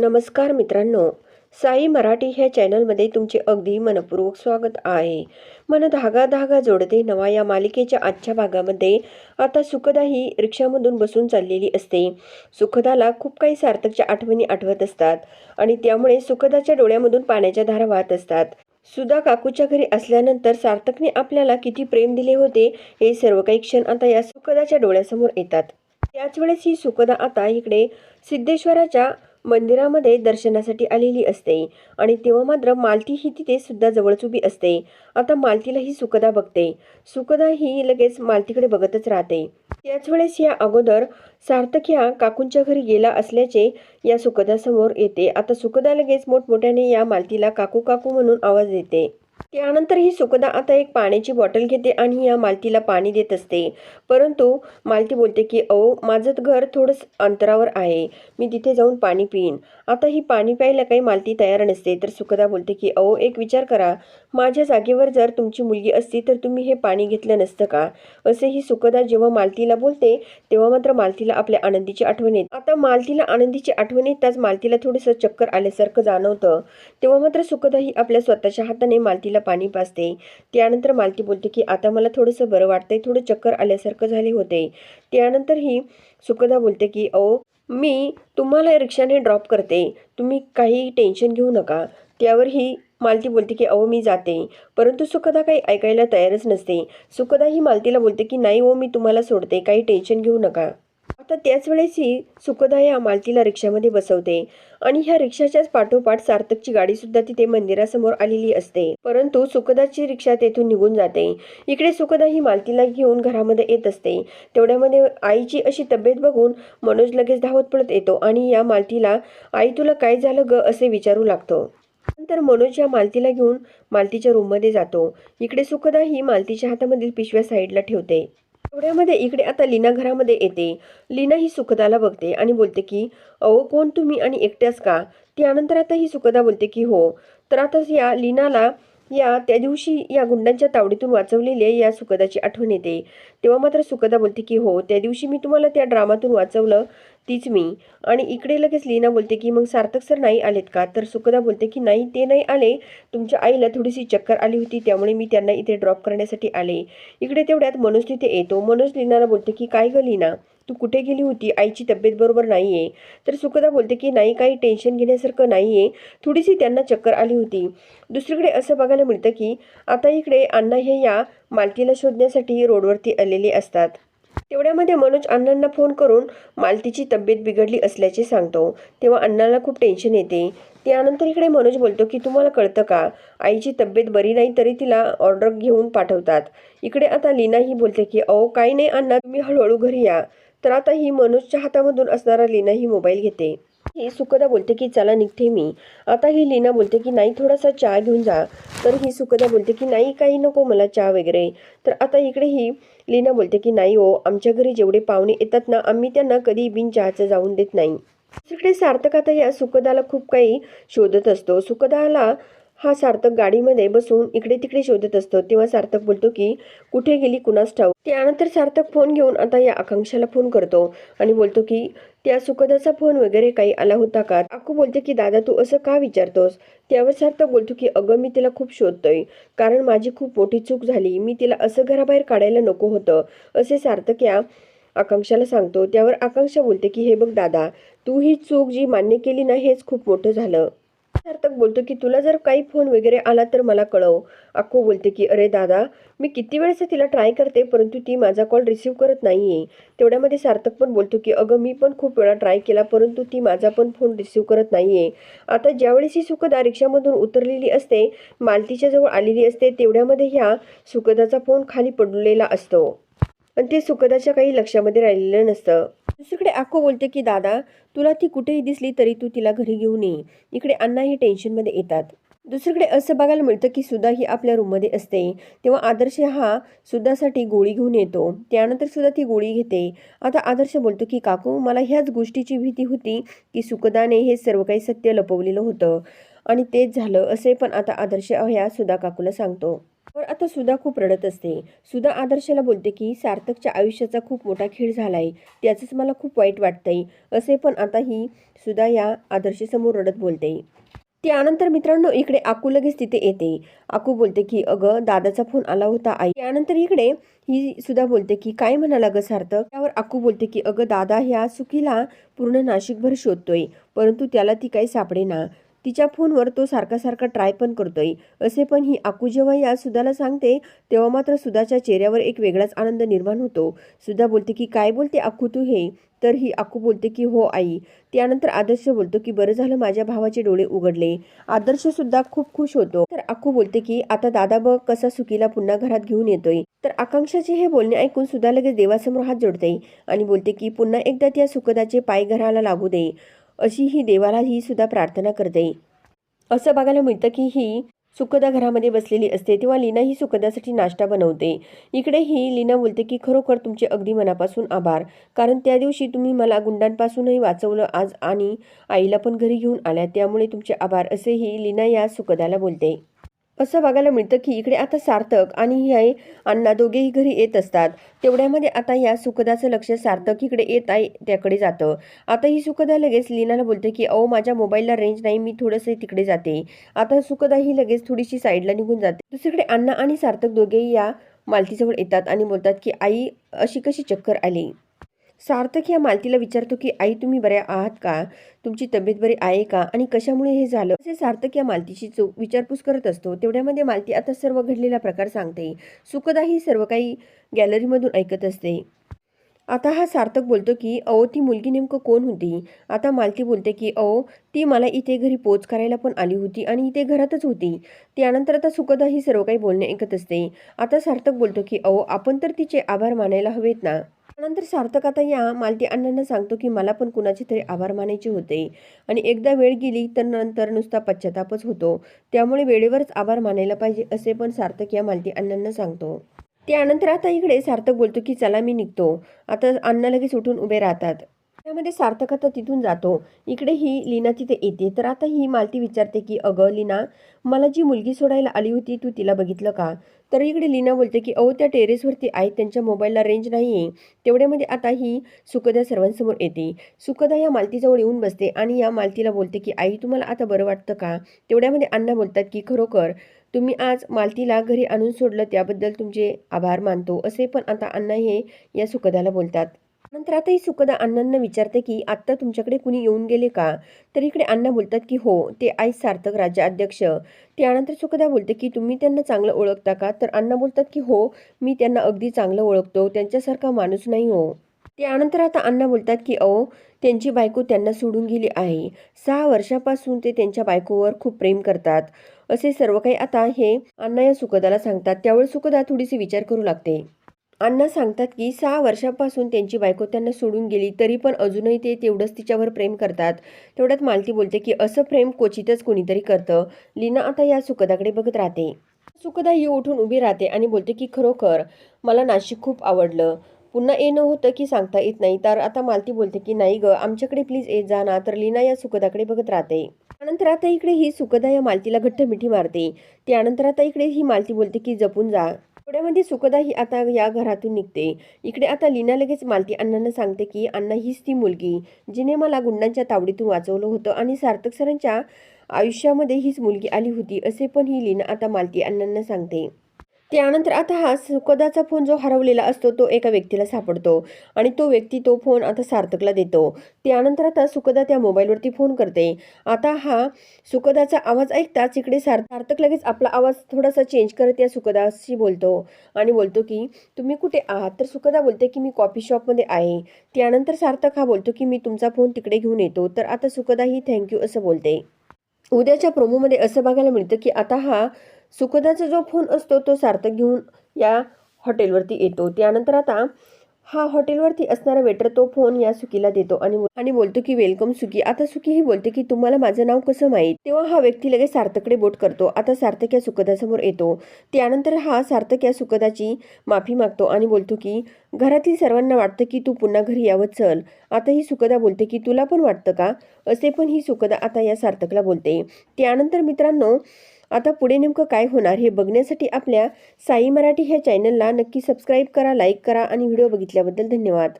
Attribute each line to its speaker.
Speaker 1: नमस्कार मित्रांनो साई मराठी ह्या चॅनलमध्ये तुमचे अगदी मनपूर्वक स्वागत आहे. मन धागा धागा जोडते नवा या मालिकेच्या आजच्या भागामध्ये. आता सुखदा ही रिक्षामधून बसून चाललेली असते. सुखदाला खूप काही सार्थकच्या आठवणी आठवत असतात आणि त्यामुळे सुखदाच्या डोळ्यामधून पाण्याच्या धारा वाहत असतात. सुधा काकूच्या घरी असल्यानंतर सार्थकने आपल्याला किती प्रेम दिले होते हे सर्व काही क्षण आता या सुखदाच्या डोळ्यासमोर येतात. त्याच वेळेस ही सुखदा आता इकडे सिद्धेश्वराच्या मंदिरामध्ये दर्शनासाठी आलेली असते आणि तेव्हा मात्र मालती ही तिथे सुद्धा जवळच उभी असते. आता मालतीला ही सुखदा बघते. सुखदा ही लगेच मालतीकडे बघतच राहते. त्याच वेळेस या अगोदर सार्थक ह्या काकूंच्या घरी गेला असल्याचे या सुखदासमोर येते. आता सुखदा लगेच मोठमोठ्याने या मालतीला काकू काकू म्हणून आवाज देते. त्यानंतर ही सुखदा आता एक पाण्याची बॉटल घेते आणि या मालतीला पाणी देत असते. परंतु मालती बोलते की अहो माझं घर थोडंच अंतरावर आहे. मी तिथे जाऊन पाणी पिईन. आता ही पाणी प्यायला काही मालती तयार नसते तर सुखदा बोलते की अहो एक विचार करा. माझ्या जागेवर जर तुमची मुलगी असती तर तुम्ही हे पाणी घेतलं नसतं का? असे ही सुखदा जेव्हा मालतीला बोलते तेव्हा मात्र मालतीला आपल्या आनंदीची आठवण येते. आता मालतीला आनंदीची आठवण येताच मालतीला थोडंसं चक्कर आल्यासारखं जाणवतं. तेव्हा मात्र सुखदा ही आपल्या स्वतःच्या हाताने मालती मालतीला पाणी पाजते. त्यानंतर मालती बोलते की आता मला थोडंसं बरं वाटतंय. थोडं चक्कर आल्यासारखं झाले होते. त्यानंतर ही सुखदा बोलते की अहो मी तुम्हाला रिक्षाने ड्रॉप करते. तुम्ही काही टेन्शन घेऊ नका. त्यावर ही मालती बोलते की अहो मी जाते. परंतु सुखदा काही ऐकायला तयारच नसते. सुखदा ही मालतीला बोलते की नाही ओ मी तुम्हाला सोडते. काही टेन्शन घेऊ नका. आता त्याच वेळेस ही सुखदा या मालतीला रिक्षामध्ये बसवते. आणि ह्या रिक्षाच्याच पाठोपाठ सार्थकची गाडी सुद्धा तिथे मंदिरासमोर आलेली असते. परंतु सुखदाची रिक्षा तेथून निघून जाते. इकडे सुखदा ही मालतीला घेऊन घरामध्ये येत असते. तेवढ्यामध्ये आईची अशी तब्येत बघून मनोज लगेच धावत पडत येतो आणि या मालतीला आई तुला काय झालं ग? असे विचारू लागतो. नंतर मनोज या मालतीला घेऊन मालतीच्या रूममध्ये जातो. इकडे सुखदा ही मालतीच्या हातामधील पिशव्या साईडला ठेवते. एवढ्यामध्ये इकडे आता लीना घरामध्ये येते. लीना ही सुखदाला बघते आणि बोलते की अहो कोण तुम्ही आणि एकट्याच का? त्यानंतर आता ही सुखदा बोलते की हो. तर आता या लीनाला या त्या दिवशी या गुंडांच्या तावडीतून वाचवलेल्या या सुखदाची आठवण येते. तेव्हा मात्र सुखदा बोलते की हो त्या दिवशी मी तुम्हाला त्या ड्रामातून वाचवलं. तीच मी. आणि इकडे लगेच लीना बोलते की मग सार्थक सर नाही आलेत का? तर सुखदा बोलते की नाही ते नाही आले. तुमच्या आईला थोडीशी चक्कर आली होती त्यामुळे मी त्यांना इथे ड्रॉप करण्यासाठी आले. इकडे तेवढ्यात मनोज तिथे येतो. मनोज लीनाला बोलते की काय ग लीना? तू कुठे गेली होती? आईची तब्येत बरोबर नाही आहे तर सुखदा बोलते की नाही काही टेन्शन घेण्यासारखं नाही आहे थोडीशी त्यांना चक्कर आली होती. दुसरीकडे असं बघायला मिळतं की आता इकडे अण्णा हे या मालतीला शोधण्यासाठी रोडवरती आलेले असतात. तेवढ्यामध्ये मनोज अण्णांना फोन करून मालतीची तब्येत बिघडली असल्याचे सांगतो. तेव्हा अण्णाला खूप टेन्शन येते. त्यानंतर इकडे मनोज बोलतो की तुम्हाला कळतं का? आईची तब्येत बरी नाही तरी तिला ऑर्डर घेऊन पाठवतात. इकडे आता लीना ही बोलते की अहो काही नाही अण्णा तुम्ही हळूहळू घरी या. तर आता ही मनोजच्या हातामधून असणारा लीना ही मोबाईल घेते. ही सुखदा बोलते की चला निघते मी. आता ही लीना बोलते की नाही थोडासा चहा घेऊन जा. तर ही सुखदा बोलते की नाही काही नको मला चहा वगैरे. तर आता इकडे ही लीना बोलते की नाही हो आमच्या घरी जेवढे पाहुणे येतात ना आम्ही त्यांना कधी बिन चहाचं जाऊन देत नाही. दुसरीकडे सार्थक आता या सुखदाला खूप काही शोधत असतो. सुखदाला हा सार्थक गाडीमध्ये बसून इकडे तिकडे शोधत असतो. तेव्हा सार्थक बोलतो की कुठे गेली कुणास ठाऊ त्यानंतर सार्थक फोन घेऊन आता या आकांक्षाला फोन करतो आणि बोलतो की त्या सुखदाचा फोन वगैरे काही आला होता का? अक्कू बोलते की दादा तू असं का विचारतोस? त्यावर सार्थ बोलतो की अगं मी तिला खूप शोधतोय. कारण माझी खूप मोठी चूक झाली. मी तिला असं घराबाहेर काढायला नको होतं. असे सार्थक या आकांक्षाला सांगतो. त्यावर आकांक्षा बोलते की हे बघ दादा तू ही चूक जी मान्य केली ना हेच खूप मोठं झालं. सार्थक बोलतो की तुला जर काही फोन वगैरे आला तर मला कळव. अक्को बोलते की अरे दादा मी किती वेळेस तिला ट्राय करते परंतु ती माझा कॉल रिसीव्ह करत नाही आहे तेवढ्यामध्ये सार्थक पण बोलतो की अगं मी पण खूप वेळा ट्राय केला परंतु ती माझा पण फोन रिसीव्ह करत नाही आहे आता ज्यावेळेस ही सुखदा रिक्षामधून उतरलेली असते मालतीच्या जवळ आलेली असते तेवढ्यामध्ये ह्या सुखदाचा फोन खाली पडलेला असतो. आणि ते सुखदाच्या काही लक्षामध्ये राहिलेलं नसतं. दुसरीकडे आको बोलते की दादा तुला ती कुठेही दिसली तरी तू तिला घरी घेऊन ये. इकडे अण्णाही टेन्शनमध्ये येतात. दुसरीकडे असं बघायला मिळतं की सुधा ही आपल्या रूममध्ये असते. तेव्हा आदर्श हा सुधासाठी गोळी घेऊन येतो. त्यानंतर सुद्धा ती गोळी घेते. आता आदर्श बोलतो की काकू मला ह्याच गोष्टीची भीती होती की सुखदाने हे सर्व काही सत्य लपवलेलं होतं आणि तेच झालं असे पण आता आदर्श ह्या सुधा काकूला सांगतो. तर आता सुधा खूप रडत असते. सुधा आदर्शला बोलते की सार्थकच्या आयुष्याचा खूप मोठा खेळ झालाय. त्याचंच मला खूप वाईट वाटतंय. असे पण आता ही सुधा या आदर्शसमोर रडत बोलते. त्यानंतर मित्रांनो इकडे आकू लगेच तिथे येते. आकू बोलते की अगं दादाचा फोन आला होता आई. त्यानंतर इकडे ही सुद्धा बोलते की काय म्हणाला ग सार्थक? त्यावर आकू बोलते की अगं दादा ह्या सुखीला पूर्ण नाशिकभर शोधतोय परंतु त्याला ती काही सापडेना. तिच्या फोनवर तो सारखा सारखा ट्राय पण करतोय. असे पण ही आकू जेव्हा या सुधाला सांगते तेव्हा मात्र सुधाच्या चेहऱ्यावर एक वेगळाच आनंद निर्माण होतो. सुधा बोलते की काय बोलते आकू तू हे? तर ही आकू बोलते की हो आई. त्यानंतर आदर्श बोलतो की बरं झालं माझ्या भावाचे डोळे उघडले. आदर्श सुद्धा खूप खुश होतो. तर आकू बोलते की आता दादा बघ कसा सुखीला पुन्हा घरात घेऊन येतोय. तर आकांक्षाचे हे बोलणे ऐकून सुद्धा लगेच देवासमोर हात जोडते आणि बोलते की पुन्हा एकदा त्या सुखदाचे पाय घराला लागू दे. अशी ही देवाला ही सुद्धा प्रार्थना करते. असं बघायला मिळतं की ही सुखदा घरामध्ये बसलेली असते तेव्हा लीना ही सुखदासाठी नाश्ता बनवते. इकडे ही लीना बोलते की खरोखर तुमचे अगदी मनापासून आभार. कारण त्या दिवशी तुम्ही मला गुंडांपासूनही वाचवलं आज आणि आईला पण घरी घेऊन आल्या. त्यामुळे तुमचे आभार असेही लीना या सुखदाला बोलते. असं बघायला मिळतं की इकडे आता सार्थक आणि हे अण्णा दोघेही घरी येत असतात. तेवढ्यामध्ये आता या सुखदाचं लक्ष सार्थक इकडे येत आहे त्याकडे जातं. आता ही सुखदा लगेच लीनाला बोलते की अहो माझ्या मोबाईलला रेंज नाही मी थोडंसं तिकडे जाते. आता सुखदा ही लगेच थोडीशी साईडला निघून जाते. दुसरीकडे अण्णा आणि सार्थक दोघेही या मालतीजवळ येतात आणि बोलतात की आई अशी कशी चक्कर आली? सार्थक या मालतीला विचारतो की आई तुम्ही बऱ्या आहात का? तुमची तब्येत बरी आहे का? आणि कशामुळे हे झालं? असे सार्थक या मालतीची चो विचारपूस करत असतो. तेवढ्यामध्ये मालती आता सर्व घडलेला प्रकार सांगते. सुखदा ही सर्व काही गॅलरीमधून ऐकत असते. आता हा सार्थक बोलतो की अहो ती मुलगी नेमकं कोण होती? आता मालती बोलते की अहो ती मला इथे घरी पोच करायला पण आली होती आणि इथे घरातच होती. त्यानंतर आता सुखदा ही सर्व काही बोलणे ऐकत असते. आता सार्थक बोलतो की अहो आपण तर तिचे आभार मानायला हवेत ना? त्यानंतर सार्थक आता या मालती अण्णांना सांगतो की मला पण कुणाचे तरी आभार मानायचे होते. आणि एकदा वेळ गेली तर नंतर नुसता पश्चातापच होतो. त्यामुळे वेळेवरच आभार मानायला पाहिजे असे पण सार्थक या मालती अण्णांना सांगतो. त्यानंतर आता इकडे सार्थक बोलतो की चला मी निघतो. आता अण्णा लगेच उठून उभे राहतात. त्यामध्ये सार्थक आता तिथून जातो. इकडे ही लीना तिथे येते. तर आता ही मालती विचारते की अगं लीना मला जी मुलगी सोडायला आली होती तू तिला बघितलं का? तर इकडे लीना बोलते की अहो त्या टेरेसवरती आहेत त्यांच्या मोबाईलला रेंज नाही आहे तेवढ्यामध्ये आता ही सुखदा सर्वांसमोर येते. सुखदा या मालतीजवळ येऊन बसते आणि या मालतीला बोलते की आई तुम्हाला आता बरं वाटतं का? तेवढ्यामध्ये अण्णा बोलतात की खरोखर तुम्ही आज मालतीला घरी आणून सोडलं त्याबद्दल तुमचे आभार मानतो. असे पण आता अण्णा हे या सुखदाला बोलतात. नंतर आता ही सुखदा अण्णांना विचारते की आत्ता तुमच्याकडे कुणी येऊन गेले का? तर इकडे अण्णा बोलतात की हो ते आई सार्थक राज्याध्यक्ष त्यानंतर सुखदा बोलते की तुम्ही त्यांना चांगलं ओळखता का? तर अण्णा बोलतात की हो मी त्यांना अगदी चांगलं ओळखतो त्यांच्यासारखा माणूस नाही हो. त्यानंतर आता अण्णा बोलतात की अहो त्यांची बायको त्यांना सोडून गेली आहे. सहा वर्षापासून ते त्यांच्या बायकोवर खूप प्रेम करतात. असे सर्व काही आता हे अण्णा या सुखदाला सांगतात. त्यावेळी सुखदा थोडीशी विचार करू लागते. अण्णा सांगतात की सहा वर्षापासून त्यांची बायको त्यांना सोडून गेली तरी पण अजूनही ते तेवढंच तिच्यावर प्रेम करतात. तेवढ्यात मालती बोलते की असं प्रेम क्वचितच कोणीतरी करतं. लीना आता या सुखदाकडे बघत राहते. सुखदा ही उठून उभी राहते आणि बोलते की खरोखर मला नाशिक खूप आवडलं. पुन्हा येणं होतं की सांगता येत नाही तर आता मालती बोलते की नाही ग आमच्याकडे प्लीज येत जा ना तर लीना या सुखदाकडे बघत राहते. त्यानंतर आता इकडे ही सुखदा या मालतीला घट्ट मिठी मारते. त्यानंतर आता इकडे ही मालती बोलते की जपून जा. थोड्यामध्ये सुखदाही आता या घरातून निघते. इकडे आता लीना लगेच मालती अण्णांना सांगते की अण्णा हीच ती मुलगी. जिने मला गुंडांच्या तावडीतून वाचवलं होतं आणि सार्थक सरांच्या आयुष्यामध्ये हीच मुलगी आली होती असे पण ही लीना आता मालती अण्णांना सांगते. त्यानंतर आता हा सुखदाचा फोन जो हरवलेला असतो तो एका व्यक्तीला सापडतो. आणि तो व्यक्ती तो फोन आता सार्थकला देतो. त्यानंतर आता सुखदा त्या मोबाईलवरती फोन करते. आता हा सुखदाचा आवाज ऐकताच इकडे सार सार्थक लगेच आपला आवाज थोडासा चेंज करत या सुखदाशी बोलतो. आणि बोलतो की तुम्ही कुठे आहात? तर सुखदा बोलते की मी कॉफी शॉपमध्ये आहे. त्यानंतर सार्थक हा बोलतो की मी तुमचा फोन तिकडे घेऊन येतो. तर आता सुखदा ही थँक्यू असं बोलते. उद्याच्या प्रोमोमध्ये असं बघायला मिळतं की आता हा सुखदाचा जो फोन असतो तो सार्थक घेऊन या हॉटेलवरती येतो. त्यानंतर आता हा हॉटेलवरती असणारा वेटर तो फोन या सुकीला देतो आणि आणि बोलतो की वेलकम सुकी. आता सुकी ही बोलते की तुम्हाला माझं नाव कसं माहीत? तेव्हा हा व्यक्ती लगेच सार्थकडे बोट करतो. आता सार्थक या सुखदासमोर येतो. त्यानंतर हा सार्थक या सुखदाची माफी मागतो आणि बोलतो की घरातील सर्वांना वाटतं की तू पुन्हा घरी यावं चल. आता ही सुखदा बोलते की तुला पण वाटतं का? असे पण ही सुखदा आता या सार्थकला बोलते. त्यानंतर मित्रांनो आता पुढे नेमकं काय होणार हे बघण्यासाठी आपल्या साई मराठी ह्या चॅनलला नक्की सबस्क्राईब करा लाईक करा आणि व्हिडिओ बघितल्याबद्दल धन्यवाद.